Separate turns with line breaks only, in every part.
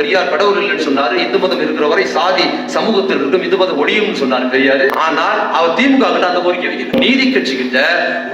பெரியார் கடவுள் இல்லைன்னு சொன்னாரு. இந்து மதம் இருக்கிற வரை சாதி சமூகத்தில் இருக்கும் இந்து மதம் ஒழியும்னு சொன்னார் பெரியார். ஆனால் அவர் திமுக கிட்ட அந்த கோரிக்கை வைக்கிறார் நீதி கட்சி கிட்ட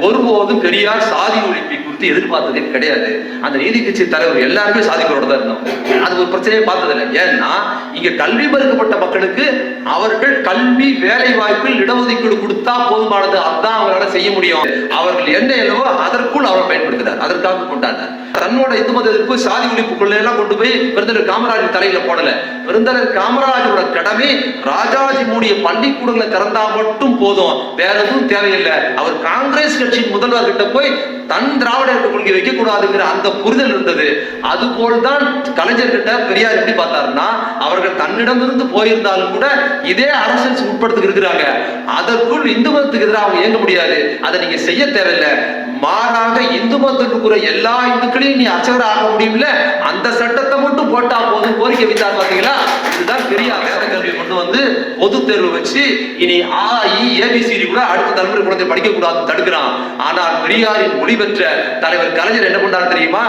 ஒருபோதும் பெரியார் சாதி ஒழிப்பை குறித்து எதிர்பார்த்ததே கிடையாது. அந்த நீதி கட்சி தலைவர் எல்லாருமே சாதிகளோட தான் இருந்தோம். அது ஒரு பிரச்சனையே பார்த்ததில்லை. ஏன்னா இங்க கல்வி மறுக்கப்பட்ட மக்களுக்கு அவர்கள் கல்வி வேலை வாய்ப்பில் இடஒதுக்கீடு கொடுத்தா போதுமானது. அதான் அவங்களால செய்ய முடியும். அவர்கள் என்ன என்னவோ அதற்குள் அவரை பயன்படுத்தினார். அதற்காக கொண்டாடினார். தன்னோட இந்து மத எதிர்ப்பு சாதி ஒழிப்பு கொள்ளையெல்லாம் கொண்டு போய் விருந்தர் காமராஜர் தலையில போடல. விருந்தர் காமராஜரோட கடமை ராஜாஜி மூடிய பள்ளிக்கூடங்களை திறந்தா மட்டும் போதும். வேற எதுவும் தேவையில்லை. அவர் காங்கிரஸ் கட்சியின் முதல்வர் கிட்ட போய் தன் திராவிட கொள்கை வைக்க கூடாதுங்கிற அந்த புரிதல் இருந்தது. அதுபோல் தான் கலைஞர் கிட்ட பெரியார் எப்படி பார்த்தாருன்னா அவர்கள் தன்னிடமிருந்து போயிருந்தாலும் கூட இதே அரசியல் உட்படுத்தி இருக்கிறாங்க. அதற்குள் இந்து மதத்துக்கு எதிராக அவங்க இயங்க முடியாது. அதை நீங்க செய்ய தேவையில்லை. மாறாக இந்து மதத்துக்கு கூற எல்லா இந்துக்களையும் நீ அர்ச்சகர் ஆக முடியும்ல? அந்த சட்டத்தை மட்டும் போட்டா போதும். கோரிக்கை வைத்தார் பாத்தீங்களா? இதுதான் பெரிய வேத கல்வி கொண்டு வந்து பொது தேர்வு வச்சு இனி ஆ இ ஏபிசிடி கூட அடுத்த தலைமுறை குழந்தை படிக்க கூடாது தடுக்கிறான். ஆனால் பெரியாரின் மொழி பெற்ற தலைவர் கலைஞர் என்ன பண்ணார் தெரியுமா?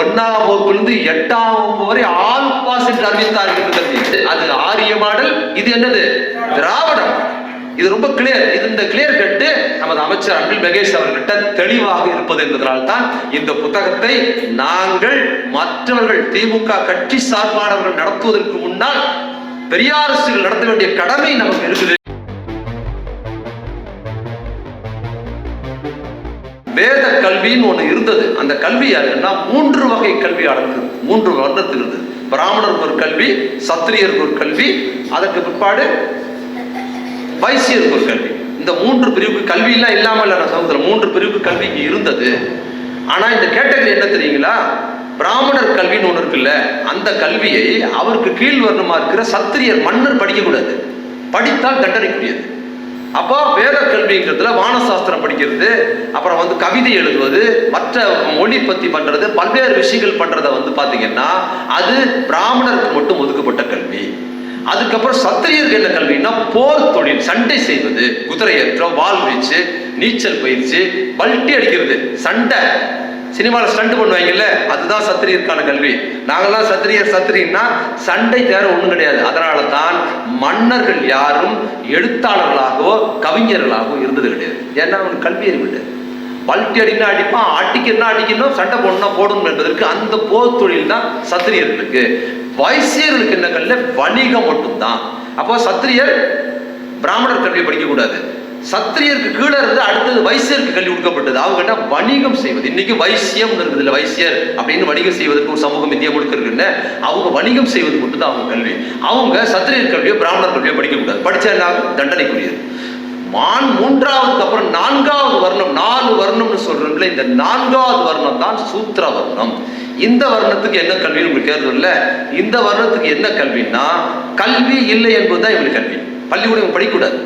ஒன்னாம் வகுப்புல இருந்து எட்டாம் வகுப்பு வரை ஆல் பாஸ் என்று அறிவித்தார் என்று கல்வி அது ஆரிய மாடல். இது என்னது? திராவிடம். இது ரொம்ப கிளியர் இது இந்த கிளியர் கட்டு நமது அமைச்சர் அன்பில் மகேஷ் அவர்கிட்ட தெளிவாக இருப்பது என்பதனால் தான் இந்த புத்தகத்தை நாங்கள் மற்றவர்கள் திமுக கட்சி சார்பானவர்கள் நடத்துவதற்கு முன்னால் பெரியாரசுகள் நடத்த வேண்டிய கடமை நமக்கு இருக்குது. வேத கல்வின்னு ஒண்ணு இருந்தது. அந்த கல்வி யாருன்னா மூன்று வகை கல்வியாளருக்கு மூன்று வர்ணத்துக்கு இருந்தது பிராமணருக்கு ஒரு கல்வி சத்திரியருக்கு ஒரு கல்வி அதற்கு பிற்பாடு வைசியருக்கு ஒரு கல்வி. இந்த மூன்று பிரிவுக்கு கல்வி எல்லாம் இல்லாம இல்ல மூன்று பிரிவுக்கு கல்வி இங்கே இருந்தது. ஆனா இந்த கேட்டகரி என்ன தெரியுங்களா? பிராமணர் கல்வின்னு ஒன்று இருக்குல்ல அந்த கல்வியை அவருக்கு கீழ் வரணுமா இருக்கிற சத்திரியர் மன்னர் படிக்க கூடாது படித்தால் தண்டனைக்குரியது. அப்போ வேத கல்விங்கிறதுல வானசாஸ்திரம் படிக்கிறது அப்புறம் வந்து கவிதை எழுதுவது மற்ற மொழி பத்தி பண்றது பல்வேறு விஷயங்கள் பண்றத வந்து பாத்தீங்கன்னா அது பிராமணருக்கு மட்டும் ஒதுக்கப்பட்ட கல்வி. அதுக்கப்புறம் சத்திரியர் என்ன? கல்வின்னா போர் தொழில். சண்டை செய்வது. குதிரையேற்றம் வால் வீச்சு நீச்சல் பயிற்சி பல்ட்டி அடிக்கிறது. சண்டை. சினிமாவில் ஸ்டண்ட் பண்ணுவாங்கல்ல அதுதான் சத்திரியருக்கான கல்வி. நாங்கள்லாம் சத்திரியர் சத்திரியன்னா சண்டை தேர ஒன்றும் கிடையாது. அதனால தான் மன்னர்கள் யாரும் எழுத்தாளர்களாகவோ கவிஞர்களாகவோ இருந்தது கிடையாது. ஏன்னா அவனுக்கு கல்வி அறிவு கிடையாது பல்ட்டி அடினா அடிப்பான் அடிக்கணும்னா அடிக்கணும் சண்டை போடணும்னா போடணும் என்பதற்கு அந்த போர் தொழில் தான் சத்திரியர்களுக்கு. வைசியர்களுக்கு என்ன கல்ல? வணிகம் மட்டும்தான். அப்போ சத்திரியர் பிராமணர் கல்வியை படிக்க கூடாது சத்திரியருக்கு கீழே இருந்து அடுத்தது வைசியருக்கு கல்வி கொடுக்கப்பட்டது. அவங்க வணிகம் செய்வது. இன்னைக்கு வைசியம் இருக்குது இல்லை வைசியர் அப்படின்னு வணிகம் செய்வதற்கு ஒரு சமூகம் இந்தியா முழுக்க இருக்குன்னு அவங்க வணிகம் செய்வது மட்டும் தான் அவங்க கல்வி. அவங்க சத்திரியர் கல்வியோ பிராமணர் கல்வியோ படிக்க கூடாது படிச்சா என்ன தண்டனைக்குரியது. மான் மூன்றாவதுக்கு அப்புறம் நான்காவது வர்ணம் நாலு வர்ணம்னு சொல்றோம்ல இந்த நான்காவது வர்ணம் தான் சூத்திர வர்ணம் இந்த வருணத்துக்கு என்ன கல்வின்னு உங்களுக்கு கேட்கறது இந்த வருணத்துக்கு என்ன கல்வின்னா கல்வி இல்லை என்பதுதான் இவங்களுக்கு கல்வி. பள்ளிக்கூடம் இவங்க படிக்கக்கூடாது.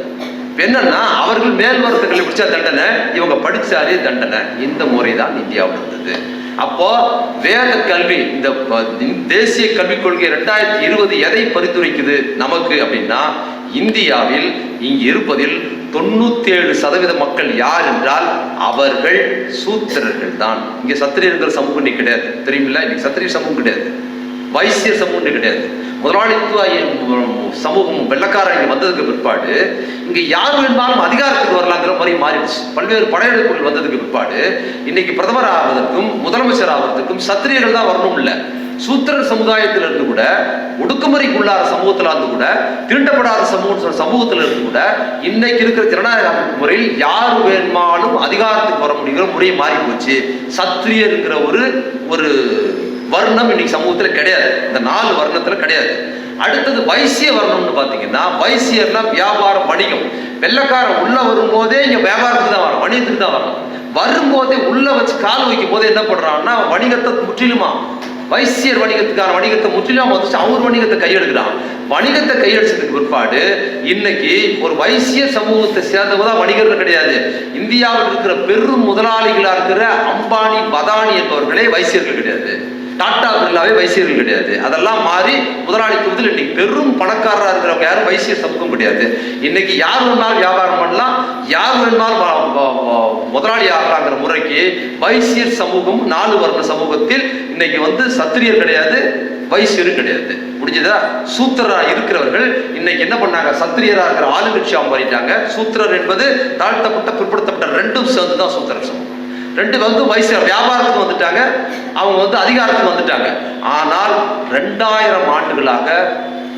என்னன்னா அவர்கள் மேல் வரத்தை பிடிச்சா தண்டனை இவங்க படிச்சாலே தண்டனை. இந்த முறை தான் இந்தியாவில் இருந்தது அப்போ வேத கல்வி இந்த தேசிய கல்விக் கொள்கை ரெண்டாயிரத்தி இருபது எதை பரிந்துரைக்குது நமக்கு அப்படின்னா இந்தியாவில் இங்கு இருப்பதில் தொண்ணூத்தி ஏழு சதவீத மக்கள் யார் என்றால் அவர்கள் சூத்திரர்கள் தான். இங்க சத்திரியர்கள் சமூகம் இன்னைக்கு கிடையாது. தெரியுமில்ல? இன்னைக்கு சத்திரிய சமூகம் கிடையாது. வைசிய சமூகம் கிடையாது. முதலாளித்துவ சமூகம் வெள்ளக்காரன் இங்க வந்ததுக்கு பிற்பாடு இங்க யார் வேணுமாலும் அதிகாரத்துக்கு வரலாங்கிற மாதிரி மாறிடுச்சு. பல்வேறு படையெடுப்புகள் வந்ததுக்கு பிற்பாடு இன்னைக்கு பிரதமர் ஆவதற்கும் முதலமைச்சர் ஆவதற்கும் சத்திரியர்கள் தான் வரணும் இல்லை சூத்திரர் சமுதாயத்தில் இருந்து கூட ஒடுக்குமுறைக்குள்ளார சமூகத்தில் இருந்து கூட தீண்டப்படாத சமூக சமூகத்தில் இருந்து கூட இன்னைக்கு இருக்கிற ஜனநாயக அமைப்பு முறையில் யார் வேணுமாலும் அதிகாரத்துக்கு வர முடியுங்கிற முறையை மாறி போச்சு சத்திரியருங்கிற ஒரு ஒரு வர்ணம் இன்னைக்கு சமூகத்தில் கிடையாது. இந்த நாலு வர்ணத்துல கிடையாது. அடுத்தது வைசிய வர்ணம்னு பாத்தீங்கன்னா வைசியர்னா வியாபாரம் வணிகம். வெள்ளக்காரன் உள்ள வரும்போதே இங்க வியாபாரத்துக்கு தான் வரும் வணிகத்துக்கு தான் வரணும். வரும்போதே உள்ள வச்சு கால் வைக்கும் போது என்ன பண்றான்னா வணிகத்தை முற்றிலுமா வைசியர் வணிகத்துக்கான வணிகத்தை முற்றிலும் வந்துச்சு அவர் வணிகத்தை கையெடுக்கிறான் வணிகத்தை கையெடுத்ததுக்கு பிற்பாடு இன்னைக்கு ஒரு வைசிய சமூகத்தை சேர்ந்தவங்க தான் வணிகர்கள் கிடையாது. இந்தியாவில் இருக்கிற பெரும் முதலாளிகளாக இருக்கிற அம்பானி பதானி என்பவர்களே வைசியர்கள் கிடையாது. டாட்டா பிர்லாவே வைசியர்கள் கிடையாது. அதெல்லாம் மாறி முதலாளித்துவத்தில் இன்னைக்கு பெரும் பணக்காரராக இருக்கிறவங்க யாரும் வைசிய சமூகம் கிடையாது. இன்னைக்கு யார் வேணாலும் வியாபாரம் பண்ணலாம். யார் வேணாலும் முதலாளி ஆகலாங்கிற முறைக்கு வைசியர் சமூகம் நாலு வர்ண சமூகத்தில் இன்னைக்கு வந்து சத்திரியர் கிடையாது வைசியரும் கிடையாது. முடிஞ்சதா சூத்திரரா இருக்கிறவர்கள் இன்னைக்கு என்ன பண்ணாங்க? சத்திரியரா இருக்கிற ஆளுங்கட்சியா மாறிட்டாங்க சூத்திரர் என்பது தாழ்த்தப்பட்ட பிற்படுத்தப்பட்ட ரெண்டும் சேர்ந்து தான் சூத்திரர் சமூகம். ரெண்டு வந்து வயசு வியாபாரத்துக்கு வந்துட்டாங்க. அவங்க வந்து அதிகாரத்துக்கு வந்துட்டாங்க. ஆனால் ரெண்டாயிரம் ஆண்டுகளாக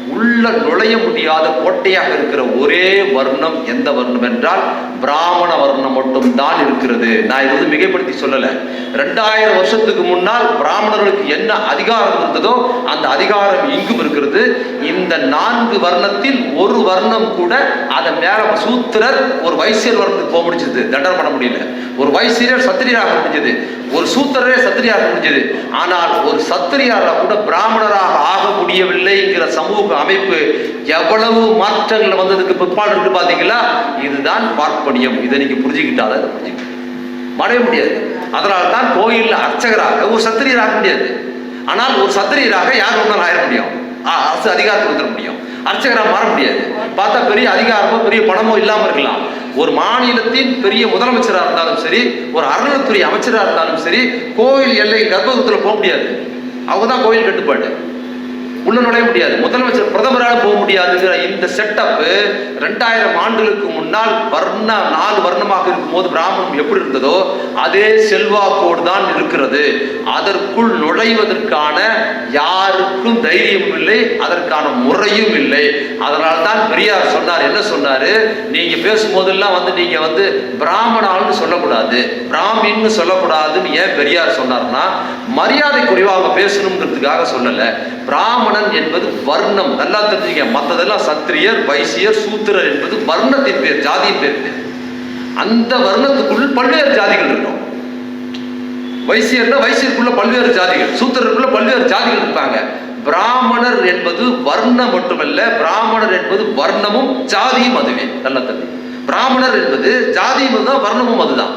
உள்ள நுழைய முடியாத கோட்டையாக இருக்கிற ஒரே வர்ணம் எந்த வர்ணம் என்றால் பிராமண வர்ணம் மட்டும் தான் இருக்கிறது. நான் இது வந்து மிகைப்படுத்தி சொல்லல. ரெண்டாயிரம் வருஷத்துக்கு முன்னால் பிராமணர்களுக்கு என்ன அதிகாரம் இருந்ததோ அந்த அதிகாரம் இங்கும் இருக்கிறது. இந்த நான்கு வர்ணத்தில் ஒரு வர்ணம் கூட அதன் மேல சூத்திரர் ஒரு வைசியர் வர்ணத்துக்கு போக முடிஞ்சது. தண்டனை பண்ண முடியல. ஒரு வைசியர் சத்திரியராக முடிஞ்சது. ஒரு சூத்திரரே சத்திரியாக முடிஞ்சது. ஆனால் ஒரு சத்திரியாரா கூட பிராமணராக ஆக முடியவில்லைங்கிற சமூக அமைப்பு எவ்வளவு மாற்றங்கள் வந்ததுக்கு பிற்பாடு இருக்கு பாத்தீங்களா? இதுதான் பார்ப்பனியம். இதை நீங்க புரிஞ்சுக்கிட்டாலே புரிஞ்சுக்க மறைய முடியாது. அதனால தான் கோயில் அர்ச்சகராக ஒரு சத்திரியராக முடியாது. ஆனால் ஒரு சத்திரியராக யார் ஒன்றால் ஆயிட முடியும். ஆ, அரசு அதிகாரத்துக்கு வந்துட முடியும். அர்ச்சகராக மாற முடியாது. பார்த்தா பெரிய அதிகாரமோ பெரிய பணமோ இல்லாமல் இருக்கலாம். ஒரு மாநிலத்தின் பெரிய முதலமைச்சராக இருந்தாலும் சரி ஒரு அறநிலைத்துறை அமைச்சராக இருந்தாலும் சரி கோயில் எல்லை கர்ப்பகுத்துல போக முடியாது. அவங்க தான் கோயில் கட்டுப்பாடு. உள்ள நுழைய முடியாது. முதலமைச்சர் பிரதமரால் போக முடியாதுங்கிற இந்த செட்டப் ரெண்டாயிரம் ஆண்டுகளுக்கு முன்னால் வர்ண நாலு வர்ணமாக இருக்கும்போது பிராமணம் எப்படி இருந்ததோ அதே செல்வாக்கோடு தான் இருக்கிறது. அதற்குள் நுழைவதற்கான யாருக்கும் தைரியம் இல்லை அதற்கான முறையும் இல்லை. அதனால் தான் பெரியார் சொன்னார் என்ன சொன்னாரு? நீங்க பேசும்போதெல்லாம் வந்து நீங்க வந்து பிராமணால்னு சொல்லக்கூடாது. பிராமின்னு சொல்லக்கூடாதுன்னு ஏன் பெரியார் சொன்னார்னா மரியாதை குறைவாக பேசணுங்கிறதுக்காக சொல்லல. பிராமணன் என்பது வர்ணம். நல்லா தெரிஞ்சுக்க மற்றதெல்லாம் சத்திரியர் வைசியர் சூத்திரர் என்பது வர்ணத்தின் பேர் ஜாதியின் பேர் பேர் அந்த வர்ணத்துக்குள் பல்வேறு ஜாதிகள் இருக்கும். வைசியர்னா வைசியருக்குள்ள பல்வேறு ஜாதிகள் சூத்திரருக்குள்ள பல்வேறு ஜாதிகள் இருப்பாங்க. பிராமணர் என்பது வர்ணம் மட்டுமல்ல பிராமணர் என்பது வர்ணமும் ஜாதியும் அதுவே. நல்லா தெரியும் பிராமணர் என்பது ஜாதியும் அதுதான் வர்ணமும் அதுதான்.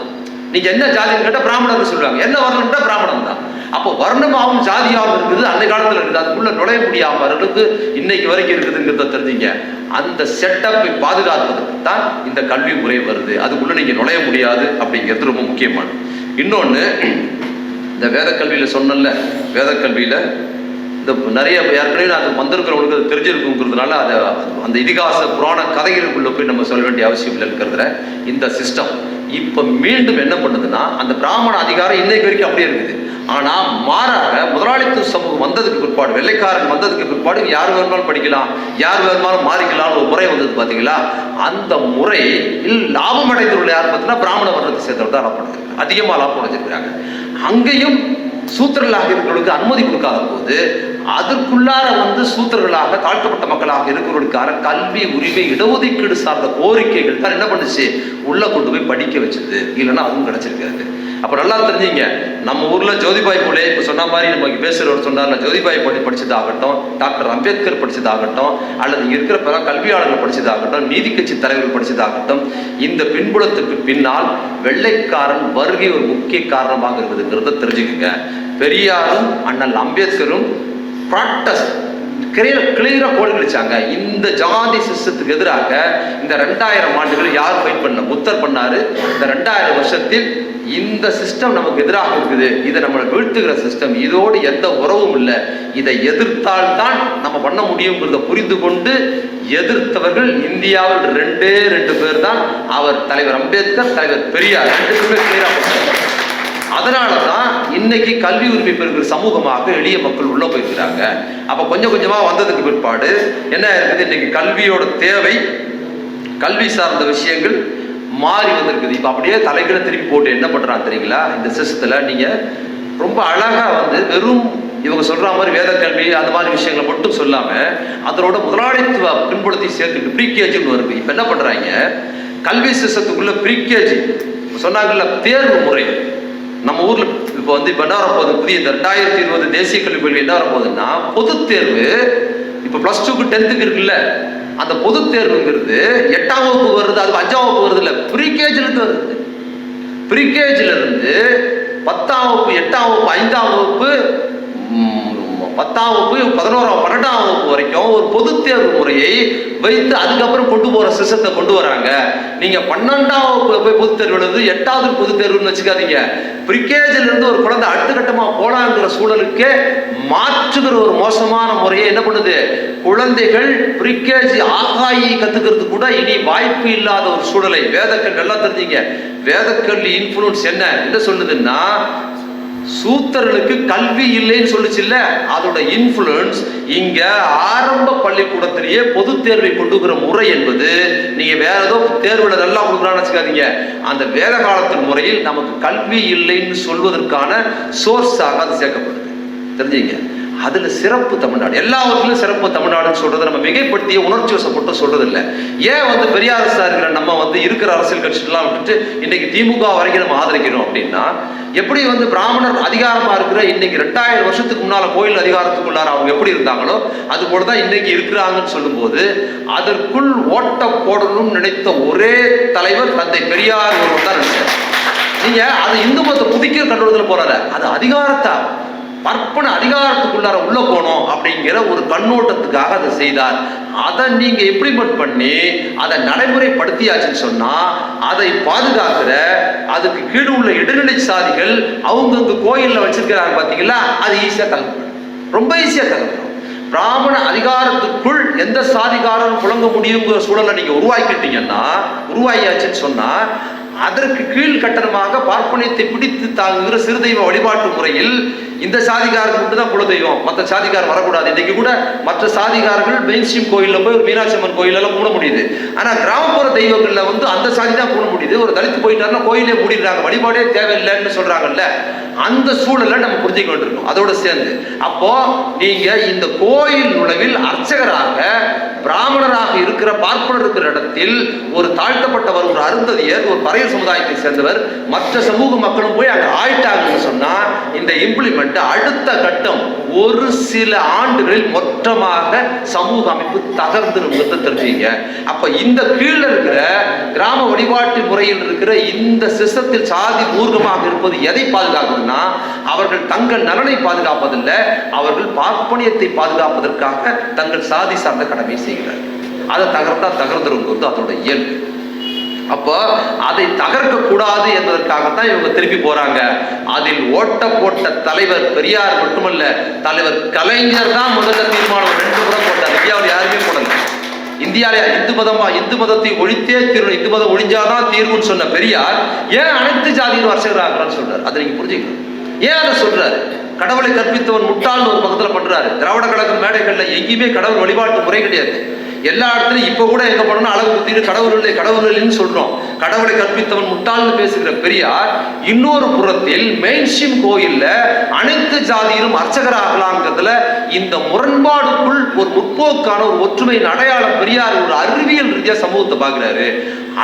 நீங்க என்ன ஜாதின்னு கேட்டால் பிராமணர் சொல்லுவாங்க. என்ன வர்ணம்னா பிராமணன் தான் அப்போ வர்ணமாவும் ஜாதியாகவும் இருக்குது. அந்த காலத்தில் இருக்குது. அதுக்குள்ள நுழைய முடியாம இருக்கு இன்னைக்கு வரைக்கும் இருக்குதுங்கிறத தெரிஞ்சுங்க. அந்த செட்டப்பை பாதுகாப்பதற்கு தான் இந்த கல்வி முறை வருது. அதுக்குள்ள நீங்க நுழைய முடியாது அப்படிங்கிறது ரொம்ப முக்கியமானது இன்னொன்று இந்த வேத கல்வியில சொன்னல வேத இந்த நிறைய ஏற்கனவே அது வந்திருக்கிறவங்களுக்கு அது தெரிஞ்சிருக்குங்கிறதுனால அதை அந்த இதிகாச புராண கதைகளுக்குள்ளே போய் நம்ம சொல்ல வேண்டிய அவசியம் இல்லைங்கிறதுல இந்த சிஸ்டம் இப்போ மீண்டும் என்ன பண்ணுதுன்னா அந்த பிராமண அதிகாரம் இன்னைக்கு வரைக்கும் அப்படியே இருக்குது. ஆனா மாறாக முதலாளித்துவ சமூகம் வந்ததுக்கு பிற்பாடு வெள்ளைக்காரன் வந்ததுக்கு பிற்பாடு யார் வேணுமாலும் படிக்கலாம் யார் வேணுமாலும் மாறிக்கலாம்னு ஒரு முறை வந்தது பாத்தீங்களா? அந்த முறையில் லாபம் அடைந்துள்ள யார் பார்த்தீங்கன்னா பிராமண வர்ணத்தை சேர்ந்தவர் தான் லாபம் அடைஞ்சிருக்காங்க. அதிகமாக லாபம் அடைஞ்சிருக்கிறாங்க. அங்கேயும் சூத்திரர்களாக இருக்கிறவர்களுக்கு அனுமதி கொடுக்காத போது அதற்குள்ளார வந்து சூத்திரர்களாக தாழ்த்தப்பட்ட மக்களாக இருக்கிறவர்களுக்கான கல்வி உரிமை இடஒதுக்கீடு சார்ந்த கோரிக்கைகள் தான் என்ன பண்ணுச்சு? உள்ள கொண்டு போய் படிக்க வச்சது. இல்லைன்னா அதுவும் கிடைச்சிருக்காது. அப்போ நல்லா தெரிஞ்சுங்க. நம்ம ஊரில் ஜோதிபாய் போலே இப்போ சொன்ன மாதிரி நம்ம பேசுகிறவர் சொன்னார் சொன்னார்ல ஜோதிபாய் போலே படித்ததாகட்டும் டாக்டர் அம்பேத்கர் படித்ததாகட்டும் அல்லது இருக்கிற பல கல்வியாளர்கள் படித்ததாகட்டும் நீதி கட்சி தலைவர்கள் படித்ததாகட்டும் இந்த பின்புலத்துக்கு பின்னால் வெள்ளைக்காரன் வருகை ஒரு முக்கிய காரணமாக இருக்குதுங்கிறத தெரிஞ்சுக்குங்க. பெரியாரும் அண்ணல் அம்பேத்கரும் ப்ராக்டஸ் கிளியர் கிளியராக கோடு கழிச்சாங்க. இந்த ஜாதி சிஸ்டத்துக்கு எதிராக இந்த ரெண்டாயிரம் ஆண்டுகள் யார் ஃபைட் பண்ண புத்தர் பண்ணாரு. இந்த ரெண்டாயிரம் வருஷத்தில் இந்த சிஸ்டம் நமக்கு எதிராக இருக்குது. இதை நம்மளை வீழ்த்துகிற சிஸ்டம் இதோடு எந்த உறவும் இல்லை. இதை எதிர்த்தால் தான் நம்ம பண்ண முடியுங்கிறத புரிந்து கொண்டு எதிர்த்தவர்கள் இந்தியாவில் ரெண்டே ரெண்டு பேர் தான். அவர் தலைவர் அம்பேத்கர் தலைவர் பெரியார். ரெண்டு பேருமே பெரியார் அதனால தான் இன்னைக்கு கல்வி உரிமை பெறுகிற சமூகமாக எளிய மக்கள் உள்ள போயிருக்கிறாங்க. அப்ப கொஞ்சம் கொஞ்சமா வந்ததுக்கு பிற்பாடு என்ன இருக்குது இன்னைக்கு கல்வியோட தேவை கல்வி சார்ந்த விஷயங்கள் மாறி வந்திருக்குது. இப்போ அப்படியே தலைகளை திருப்பி போட்டு என்ன பண்ணுறான் தெரியுங்களா? இந்த சிஸ்டத்தில் நீங்கள் ரொம்ப அழகாக வந்து வெறும் இவங்க சொல்கிற மாதிரி வேத கல்வி அந்த மாதிரி விஷயங்களை மட்டும் சொல்லாமல் அதனோட முதலாளித்துவ பின்படுத்தி சேர்த்துட்டு ப்ரீகேஜின்னு வருது. இப்போ என்ன பண்ணுறாங்க கல்வி சிஸ்டத்துக்குள்ள ப்ரீகேஜி சொன்னாங்கல்ல தேர்வு முறை. நம்ம ஊரில் இப்போ வந்து இப்போ என்ன வரப்போகுது? புதிய இந்த ரெண்டாயிரத்தி இருபது தேசிய கல்விக் கொள்கை என்ன வரப்போகுதுன்னா பொதுத் தேர்வு இப்போ ப்ளஸ் டூக்கு டென்த்துக்கு இருக்குல்ல. அந்த பொதுத் தேர்வுங்கிறது எட்டாம் வகுப்பு வருது அது அஞ்சாம் வகுப்பு வருது இல்லை ப்ரீகேஜில் இருந்து வருது. ப்ரீகேஜில் இருந்து பத்தாம் வகுப்பு எட்டாம் வகுப்பு ஐந்தாம் வகுப்பு பத்தாம் வகுப்பு பதினோராம் பன்னெண்டாம் வகுப்பு வரைக்கும் ஒரு பொதுத் தேர்வு முறையை வைத்து அதுக்கப்புறம் கொண்டு போற சிஸ்டத்தை கொண்டு வராங்க. நீங்க பன்னெண்டாம் வகுப்பு போய் பொது தேர்வு எழுது எட்டாவது பொது தேர்வுன்னு வச்சுக்காதீங்க. பிரிகேஜில இருந்து ஒரு குழந்தை அடுத்த கட்டமா போலாங்கிற சூழலுக்கே மாற்றுகிற ஒரு மோசமான முறையை என்ன பண்ணுது? குழந்தைகள் பிரிகேஜி ஆகாயி கத்துக்கிறது கூட இனி வாய்ப்பு இல்லாத ஒரு சூழலை. வேதக்கல் நல்லா தெரிஞ்சுங்க. வேதக்கல் இன்ஃபுளுன்ஸ் என்ன? என்ன சொல்லுதுன்னா சூத்தர்களுக்கு கல்வி இல்லைன்னு சொல்லுச்சுல்ல? அதோட இன்ஃப்ளூயன்ஸ் இங்க ஆரம்ப பள்ளிக்கூடத்திலேயே பொது தேர்வை கொண்டு வர முறை என்பது நீங்க வேற ஏதோ தேர்வுல நல்லா கொடுக்குறான்னு வச்சுக்காதீங்க அந்த வேத காலத்தின் முறையில் நமக்கு கல்வி இல்லைன்னு சொல்வதற்கான சோர்ஸாக அது சேர்க்கப்படுது. தெரிஞ்சுங்க? அதுல சிறப்பு தமிழ்நாடு. எல்லாவற்றிலும் சிறப்பு தமிழ்நாடுன்னு சொல்றதை நம்ம மிகைப்படுத்திய உணர்ச்சி வசப்பட்டு சொல்றது இல்லை ஏன் வந்து பெரிய அரசா இருக்கிற நம்ம வந்து இருக்கிற அரசியல் கட்சிகள்லாம் விட்டுட்டு இன்னைக்கு திமுக வரைக்கும் நம்ம ஆதரிக்கிறோம் அப்படின்னா எப்படி வந்து பிராமணர் அதிகாரமா இருக்கிற இன்னைக்கு ரெண்டாயிரம் வருஷத்துக்கு முன்னால கோயில் அதிகாரத்துக்குள்ளார அவங்க எப்படி இருந்தாங்களோ அது போல தான் இன்னைக்கு இருக்கிறாங்கன்னு சொல்லும்போது அதற்குள் ஓட்ட போடணும்னு நினைத்த ஒரே தலைவர் தந்தை பெரியார் ஒருவர் தான் நினைச்சார். நீங்க அது இந்து மதத்தை புதிக்க கண்டுபிடித்துல போறாரு அது அதிகாரத்தை? பற்பன அதிகாரத்துக்குள்ளார உள்ள போனோம் அப்படிங்கிற ஒரு கண்ணோட்டத்துக்காக அதை செய்தார். அதை நீங்க இம்ப்ளிமெண்ட் பண்ணி அதை நடைமுறைப்படுத்தியாச்சுன்னு சொன்னா அதை பாதுகாக்கிற அதுக்கு கீழே உள்ள இடைநிலை சாதிகள் அவங்கவுங்க கோயிலில் வச்சிருக்கிறாங்க பார்த்தீங்களா அது ஈஸியாக தகவல் ரொம்ப ஈஸியாக தகவல் பிராமண அதிகாரத்துக்குள் எந்த சாதிகாரனும் புழங்க முடியுங்கிற சூழலை நீங்க உருவாக்கிட்டீங்கன்னா உருவாகியாச்சுன்னு சொன்னா அதற்கு கீழ் கட்டணமாக பார்ப்பனியத்தை பிடித்து தாங்குகிற சிறுதெய்வ வழிபாட்டு முறையில் இந்த சாதிகாரருக்கு மட்டும் தான் குலதெய்வம் மற்ற சாதிகாரம் வரக்கூடாது. இன்றைக்கு கூட மற்ற சாதிகாரர்கள் மெயின்ஸ்ட்ரீம் கோயிலில் போய் ஒரு மீனாட்சி அம்மன் கோயிலெல்லாம் கூட முடியுது. ஆனால் கிராமப்புற தெய்வங்களில் வந்து அந்த சாதி தான் கூட முடியுது. ஒரு தலித்து போயிட்டாருன்னா கோயிலே மூடிடுறாங்க. வழிபாடே தேவையில்லைன்னு சொல்கிறாங்கல்ல அந்த சூழலை நம்ம புரிஞ்சுக்க இருக்கோம் அதோட சேர்ந்து. அப்போ நீங்க இந்த கோயில் நுழைவில் அர்ச்சகராக பிராமணராக இருக்கிற பார்ப்பனர் இருக்கிற இடத்தில் ஒரு தாழ்த்தப்பட்டவர் ஒரு அருந்ததியர் ஒரு பறையர் சமுதாயத்தை சேர்ந்தவர் மற்ற சமூக மக்களும் போய் அங்கே ஆயிட்டாங்கன்னு சொன்னா இந்த இம்ப்ளிமெண்ட் அடுத்த கட்டம் ஒரு சில ஆண்டுகளில் மொத்தமாக சமூக அமைப்பு தகர்ந்துருங்கிறத தெரிஞ்சுங்க அப்ப இந்த கீழே இருக்கிற கிராம வழிபாட்டு முறையில் இருக்கிற இந்த சிஸ்டத்தில் சாதி மூர்க்கமாக இருப்பது எதை பாதுகாக்குதுன்னா அவர்கள் தங்கள் நலனை பாதுகாப்பதில்லை அவர்கள் பார்ப்பனியத்தை பாதுகாப்பதற்காக தங்கள் சாதி சார்ந்த கடமை செய்கிறார் அதை தகர்த்தா தகர்ந்துருங்கிறது அதோட இயல்பு. அப்போ அதை தகர்க்க கூடாது என்பதற்காகத்தான் இவங்க திருப்பி போறாங்க. அதில் ஓட்ட போட்ட தலைவர் பெரியார் மட்டுமல்ல தலைவர் கலைஞர் தான் முதல்ல தீர்மானம் ரெண்டு முறை போட்டார். இந்தியாவில் யாருமே போடல. இந்தியாவில இந்து மதமா இந்து மதத்தை ஒழித்தே தீர்வு இந்து மதம் ஒழிஞ்சாதான் தீர்வுன்னு சொன்ன பெரியார் ஏன் அனைத்து ஜாதியின் வருஷங்களாகிறான்னு சொல்றாரு. அதை நீங்க புரிஞ்சுக்கணும். ஏன் அதை சொல்றாரு? கடவுளை கற்பித்தவன் முட்டாள்னு ஒரு பக்கத்துல பண்றாரு. திராவிட கழக மேடைகள்ல எங்கேயுமே கடவுள் வழிபாட்டு முறை கிடையாது. எல்லா இடத்துலயும் இப்போ கூட எங்கே போனோம்னா அழகு குத்திட்டு கடவுள் இல்லை கடவுள் இல்லைன்னு கடவுளை கற்பித்தவன் முட்டாள்னு பேசுகிற பெரியார் இன்னொரு புறத்தில் மெயின்ஸ்ட்ரீம் கோயிலில் அனைத்து ஜாதியிலும் அர்ச்சகராகலாங்கிறதுல இந்த முரண்பாடுக்குள் ஒரு முற்போக்கான ஒரு ஒற்றுமையின் அடையாளம் பெரியார் ஒரு அறிவியல் ரீதியாக சமூகத்தை பார்க்குறாரு.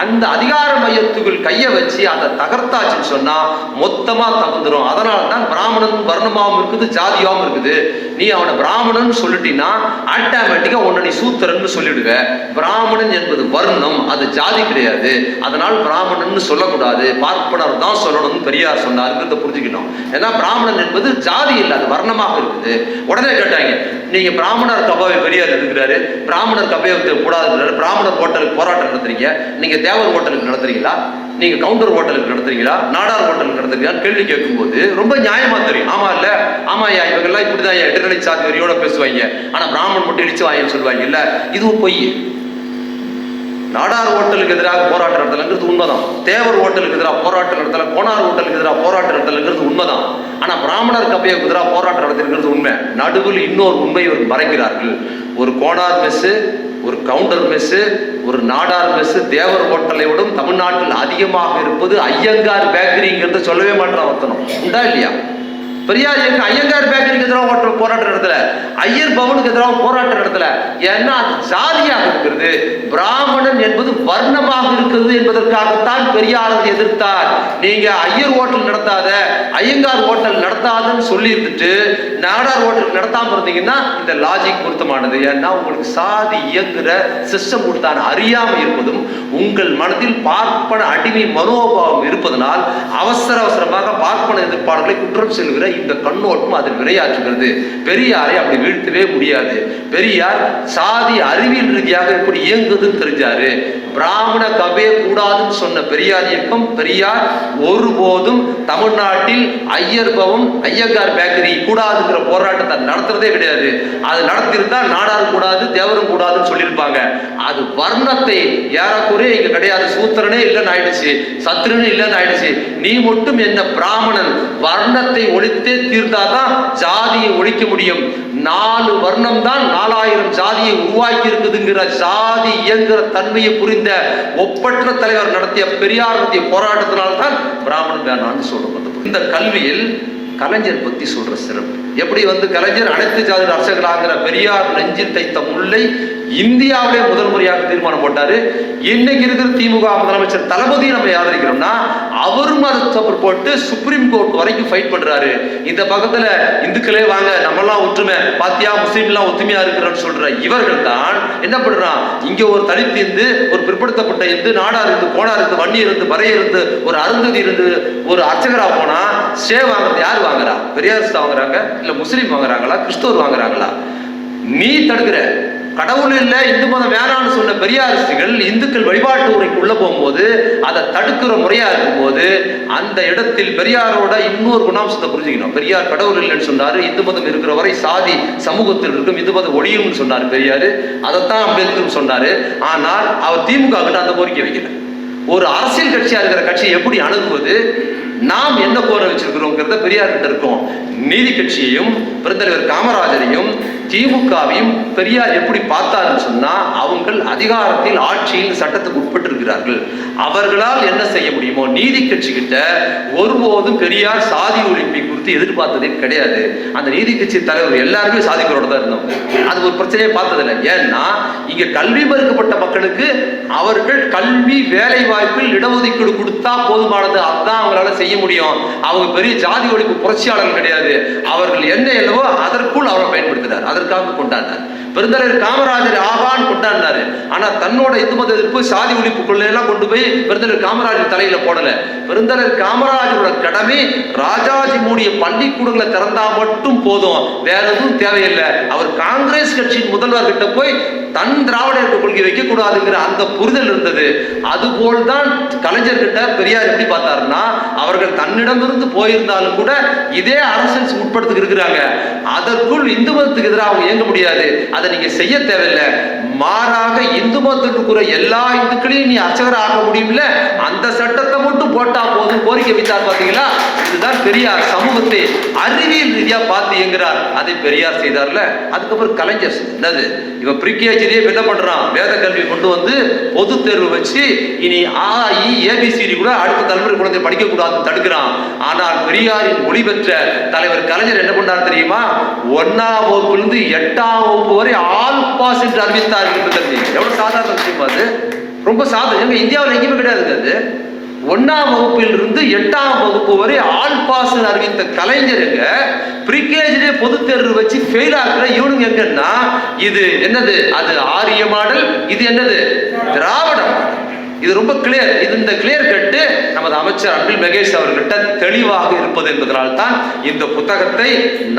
அந்த அதிகார மையத்துக்குள் கையை வச்சு அதை தகர்த்தாச்சுன்னு சொன்னா மொத்தமா தகுந்துரும் அதனால தான் பிராமணன் வர்ணமாவும் இருக்குது ஜாதியாவும் இருக்குது. நீ அவனை பிராமணன் சொல்லிட்டீன்னா ஆட்டோமேட்டிக்கா உன்னை நீ சூத்திரன்னு சொல்லிடுவ. பிராமணன் என்பது வர்ணம் அது ஜாதி கிடையாது. அதனால் பிராமணன் சொல்லக்கூடாது. பார்ப்பனர் தான் சொல்லணும்னு பெரியார் சொன்னாருங்கிறத புரிஞ்சுக்கணும் ஏன்னா பிராமணன் என்பது ஜாதி இல்லை அது வர்ணமாக இருக்குது. உடனே கேட்டாங்க நீங்க பிராமணர் கபாவை பெரியார் இருக்கிறாரு பிராமணர் கபாவை கூடாது பிராமணர் ஹோட்டலுக்கு போராட்டம் நடத்துறீங்க. நீங்க தேவர் ஹோட்டலுக்கு நடத்துறீங்களா? நீங்கள் கவுண்டர் ஹோட்டலுக்கு நடத்துறீங்களா? நாடார் ஹோட்டலுக்கு நடத்துறீங்களா? கேள்வி கேட்கும்போது ரொம்ப நியாயமாக தெரியும். ஆமா இல்லை? ஆமா ஐயா இவங்கெல்லாம் இப்படிதான் ஐயா இடைநிலை சாதி வரியோட பேசுவாங்க ஆனால் பிராமணன் மட்டும் இடிச்சு வாங்கன்னு சொல்லுவாங்க இல்லை இதுவும் பொய். நாடார் ஹோட்டலுக்கு எதிராக போராட்டம் நடத்தலைங்கிறது உண்மைதான். தேவர் ஹோட்டலுக்கு எதிராக போராட்டம் நடத்தல கோனார் ஹோட்டலுக்கு எதிராக போராட்டம் நடத்தலைங்கிறது உண்மைதான். ஆனால் பிராமணர் கப்பையுக்கு எதிராக போராட்டம் நடத்திருக்கிறது உண்மை. நடுவில் இன்னொரு உண்மை மறைக்கிறார்கள். ஒரு கோனார் மெஸ்ஸு ஒரு கவுண்டர் மெஸ்ஸு ஒரு நாடார் மெஸ் தேவர் ஹோட்டலை விடும் தமிழ்நாட்டில் அதிகமாக இருப்பது ஐயங்கார் பேக்கரிங்கிறத சொல்லவே மாட்டேன் ஒருத்தனும். உண்டா இல்லையா? பெரியார் இயக்கம் ஐயங்கார் பேக்கரிக்கு எதிராக ஓட்ட போராட்டம் நடத்தல? ஐயர் பவனுக்கு எதிராக போராட்டம் நடத்தல? ஏன்னா அது ஜாதியாக இருக்கிறது. பிராமணன் என்பது வர்ணமாக இருக்கிறது என்பதற்காகத்தான் பெரியார் அதை எதிர்த்தார். நீங்க ஐயர் ஹோட்டல் நடத்தாத ஐயங்கார் ஹோட்டல் நடத்தாதுன்னு சொல்லி இருந்துட்டு நாடார் ஹோட்டல் நடத்தாம இருந்தீங்கன்னா இந்த லாஜிக் பொருத்தமானது. ஏன்னா உங்களுக்கு சாதி இயங்குற சிஸ்டம் கொடுத்தான அறியாம இருப்பதும் உங்கள் மனதில் பார்ப்பன அடிமை மனோபாவம் இருப்பதனால் அவசர அவசரமாக பார்ப்பன எதிர்ப்பாளர்களை குற்றம் செல்கிற இந்த கண்ணோட்டம் அதில் விளையாற்றுகிறது. பெரியாரை அப்படி வீழ்த்தவே முடியாது. பெரியார் சாதி அறிவியல் ரீதியாக எப்படி இயங்குதுன்னு தெரிஞ்சாரு. பிராமண கவே கூடாதுன்னு சொன்ன பெரியார் இயக்கம் பெரியார் ஒருபோதும் தமிழ்நாட்டில் ஐயர் பவம் ஐயங்கார் பேக்கரி கூடாதுங்கிற போராட்டத்தை நடத்துறதே கிடையாது. அது நடத்திருந்தா நாடார் கூடாது தேவரும் கூடாதுன்னு சொல்லியிருப்பாங்க. அது வர்ணத்தை ஏறக்குறைய இங்க கிடையாது. சூத்திரனே இல்லைன்னு ஆயிடுச்சு. சத்ருன்னு இல்லைன்னு ஆயிடுச்சு. நீ மட்டும் என்ன பிராமணன் வர்ணத்தை ஒழித்தே தீர்த்தாதான் ஜாதியை ஒழிக்க முடியும். நாலு வர்ணம் தான் நாலாயிரம் ஜாதியை உருவாக்கி இருக்குதுங்கிற ஜாதி இயங்குற தன்மையை புரிந்த ஒப்ப புகழ்பெற்ற தலைவர் நடத்திய பெரியார் நடத்திய போராட்டத்தினால்தான் பிராமணன் வேணான்னு சொல்றோம் இந்த கல்வியில் கலைஞர் பத்தி சொல்ற சிறப்பு. எப்படி வந்து கலைஞர் அனைத்து ஜாதி அரசர்களாகிற பெரியார் நெஞ்சில் தைத்த முல்லை இந்தியாவிலே முதல் முறையாக தீர்மானம் போட்டாரு. இன்னைக்கு இருக்கிற திமுக முதலமைச்சர் தளபதியை நம்ம ஆதரிக்கிறோம்னா அவரும் அதை போட்டு சுப்ரீம் கோர்ட் வரைக்கும் ஃபைட் பண்றாரு. இந்த பக்கத்துல இந்துக்களே வாங்க நம்மெல்லாம் ஒற்றுமை பாத்தியா முஸ்லீம்லாம் ஒத்துமையா இருக்கிறோம்னு சொல்ற இவர்கள் தான் என்ன பண்றான்? இங்க ஒரு தலித் இருந்து ஒரு பிற்படுத்தப்பட்ட இந்து நாடா இருந்து கோணா இருந்து வன்னி இருந்து வரைய இருந்து ஒரு அருந்ததி இருந்து ஒரு அர்ச்சகரா போனா சே வாங்குறது யார் வாங்குறா? பெரியார் வாங்குறாங்க? இல்ல முஸ்லீம் வாங்குறாங்களா கிறிஸ்தவர் வாங்குறாங்களா? நீ தடுக்கிற. கடவுள் இல்ல இந்து மதம் வேணாம்னு சொன்ன பெரியாரிசிகள் இந்துக்கள் வழிபாட்டு உரைக்கு உள்ள போகும்போது அதை தடுக்கிற முறையா இருக்கும்போது அந்த இடத்தில் பெரியாரோட இன்னொரு குணாம்சத்தை புரிஞ்சுக்கணும். பெரியார் கடவுள் இல்லைன்னு சொன்னாரு இந்து மதம் இருக்கிற வரை சாதி சமூகத்தில் இருக்கும் இந்து மதம் ஒழியும்னு சொன்னார் பெரியார். அதைத்தான் அம்பேத்கர் சொன்னாரு. ஆனால் அவர் திமுக கிட்ட அந்த கோரிக்கை வைக்கல. ஒரு அரசியல் கட்சியா இருக்கிற கட்சியை எப்படி அணுகுவது? நாம் என்ன கோர வச்சிருக்கிறோங்கிறத பெரியார்கிட்ட இருக்கோம். நீதி கட்சியையும் பெருந்தலைவர் காமராஜரையும் திமுகவையும் பெரியார் எப்படி பார்த்தாருன்னு சொன்னா அவங்கள் அதிகாரத்தில் ஆட்சியில் சட்டத்துக்கு உட்பட்டு இருக்கிறார்கள் அவர்களால் என்ன செய்ய முடியுமோ நீதி கட்சி கிட்ட ஒருபோதும் பெரியார் சாதி ஒழிப்பை குறித்து எதிர்பார்த்ததே கிடையாது. அந்த நீதி கட்சி தலைவர் எல்லாருமே சாதிகளோட தான் இருந்தோம். அது ஒரு பிரச்சனையே பார்த்ததில்லை. ஏன்னா இங்க கல்வி மறுக்கப்பட்ட மக்களுக்கு அவர்கள் கல்வி வேலை வாய்ப்பில் இடஒதுக்கீடு கொடுத்தா போதுமானது. அதான் அவங்களால செய்ய முடியும். அவங்க பெரிய ஜாதி ஒழிப்பு புரட்சியாளர்கள் கிடையாது. அவர்கள் என்ன இல்லவோ அதற்குள் அவரை பயன்படுத்தினார். அதற்காக கொண்டாடினார்? பெருந்தலைவர் காமராஜர் ஆவான் கொண்டாடினாரு. ஆனா தன்னோட இந்து மத எதிர்ப்பு சாதி ஒழிப்பு கொள்ளையெல்லாம் கொண்டு போய் பெருந்தலைவர் காமராஜர் தலையில போடல. பெருந்தலைவர் காமராஜரோட கடமை ராஜாஜி மூடிய பள்ளிக்கூடங்களை திறந்தா மட்டும் போதும். வேற எதுவும் தேவையில்லை. அவர் காங்கிரஸ் கட்சியின் முதல்வர் கிட்ட போய் தன் திராவிட கொள்கை வைக்க கூடாதுங்கிற அந்த புரிதல் இருந்தது. அதுபோல் தான் கலைஞர் கிட்ட பெரியார் எப்படி பார்த்தாருன்னா அவர்கள் தன்னிடமிருந்து போயிருந்தாலும் கூட இதே அரசியல் உட்படுத்துக்கு இருக்கிறாங்க. அதற்குள் இந்து மதத்துக்கு எதிராக அவங்க இயங்க முடியாது. அதை நீங்க செய்ய தேவையில்லை. மாறாக இந்து மதத்துக்கு எல்லா இந்துக்களையும் நீ அர்ச்சகர் ஆக முடியும்ல அந்த சட்டத்தை மட்டும் போட்டா போதும் கோரிக்கை வைத்தார் பார்த்தீங்களா இதுதான் பெரியார் சமூகத்தை அறிவியல் ரீதியாக பார்த்து இயங்குறார். அதை பெரியார் செய்தார்ல. அதுக்கப்புறம் கலைஞர் என்னது? இவன் பிரிகேஜிலேயே என்ன பண்ணுறான் வேத கல்வி கொண்டு வந்து பொது தேர்வு வச்சு இனி ஆ இ ஏபிசிடி கூட அடுத்த தலைமுறை குழந்தை படிக்கக்கூடாதுன்னு தடுக்கிறான். ஆனால் பெரியாரின் மொழி பெற்ற தலைவர் கலைஞர் என்ன பண்ணார் தெரியுமா? ஒன்னாம் வகுப்புலேருந்து எட்டாம் வகுப்பு வரை ஆல் பாஸ் என்று அறிவித்தார் என்று தெரிஞ்சு சாதாரண விஷயம் அது? ரொம்ப சாதாரண எங்கள் இந்தியாவில் எங்கேயுமே கிடையாது அது. ஒன்னாம் வகுப்பில் இருந்து எட்டாம் வகுப்பு வரை ஆள் பாஸ் அறிவித்த கலைஞருங்க பிரிகேஜிலே பொது தேர்வு வச்சு ஃபெயில் ஆகுற இவனுங்க எங்கன்னா இது என்னது? அது ஆரிய மாடல் இது என்னது? திராவிட இது ரொம்ப கிளியர் இது இந்த கிளியர் கட்டு நமது அமைச்சர் அன்பில் மகேஷ் அவர்கிட்ட தெளிவாக இருப்பது என்பதனால் தான் இந்த புத்தகத்தை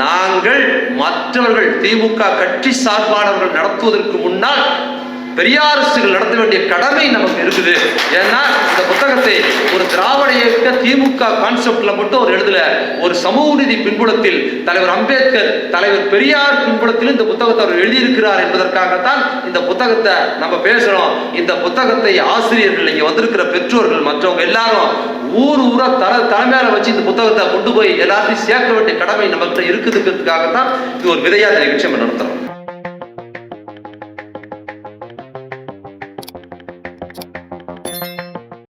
நாங்கள் மற்றவர்கள் திமுக கட்சி சார்பானவர்கள் நடத்துவதற்கு முன்னால் பெரியாரிஸ்டுகள் நடத்த வேண்டிய கடமை நமக்கு இருக்குது. ஏன்னா இந்த புத்தகத்தை ஒரு திராவிட இயக்க திமுக கான்செப்ட்ல மட்டும் ஒரு எழுதல ஒரு சமூக நீதி பின்புலத்தில் தலைவர் அம்பேத்கர் தலைவர் பெரியார் பின்புலத்தில் இந்த புத்தகத்தை அவர் எழுதியிருக்கிறார் என்பதற்காகத்தான் இந்த புத்தகத்தை நம்ம பேசுறோம். இந்த புத்தகத்தை ஆசிரியர்கள் இங்க வந்திருக்கிற பெற்றோர்கள் மற்றவங்க எல்லாரும் ஊர் ஊரா தலை தலைமையில வச்சு இந்த புத்தகத்தை கொண்டு போய் எல்லாத்தையும் சேர்க்க வேண்டிய கடமை நம்மகிட்ட இருக்குதுங்கிறதுக்காகத்தான் இது ஒரு விதையாத நிகழ்ச்சி நம்ம நடத்துறோம்.